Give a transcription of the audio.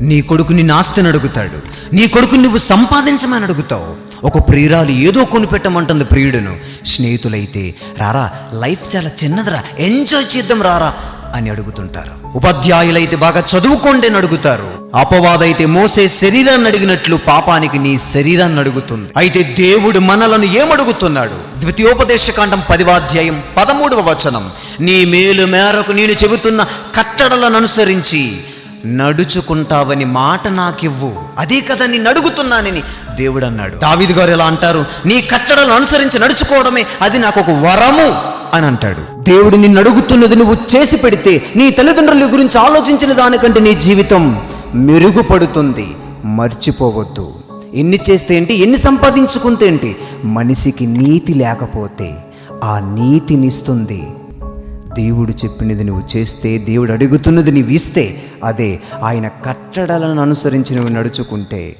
నీ కొడుకు నిన్ను ఆస్తిని అడుగుతాడు. నీ కొడుకు నువ్వు సంపాదించమని అడుగుతావు. ఒక ప్రియురాలు ఏదో కొనిపెట్టమంటుంది ప్రియుడును. స్నేహితులైతే రారా లైఫ్ చాలా చిన్నదిరా ఎంజాయ్ చేద్దాం రారా అని అడుగుతుంటారు. ఉపాధ్యాయులైతే బాగా చదువుకోండి అని అడుగుతారు. అపవాదైతే మోసే శరీరాన్ని అడిగినట్లు పాపానికి నీ శరీరాన్ని అడుగుతుంది. అయితే దేవుడు మనలను ఏమడుగుతున్నాడు ద్వితీయోపదేశకాండం పదివాధ్యాయం పదమూడవ వచనం. నీ మేలు మేరకు నేను చెబుతున్న కట్టడలను అనుసరించి నడుచుకుంటావని మాట నాకివ్వు. అదే కదా నేను అడుగుతున్నానని దేవుడు అన్నాడు. దావిది గారు ఎలా అంటారు? నీ కట్టడలను అనుసరించి నడుచుకోవడమే అది నాకు ఒక వరము అని అంటాడు. దేవుడు నిన్ను అడుగుతున్నది నువ్వు చేసి పెడితే నీ తల్లిదండ్రుల గురించి ఆలోచించిన దానికంటే నీ జీవితం మెరుగుపడుతుంది. మర్చిపోవద్దు. ఎన్ని చేస్తే ఏంటి ఎన్ని సంపాదించుకుంటే ఏంటి మనిషికి నీతి లేకపోతే ఆ నీతినిస్తుంది దేవుడు చెప్పినది నువ్వు చేస్తే దేవుడు అడుగుతున్నది నీవు ఇస్తే అదే ఆయన కట్టడలను అనుసరించి నువ్వు నడుచుకుంటే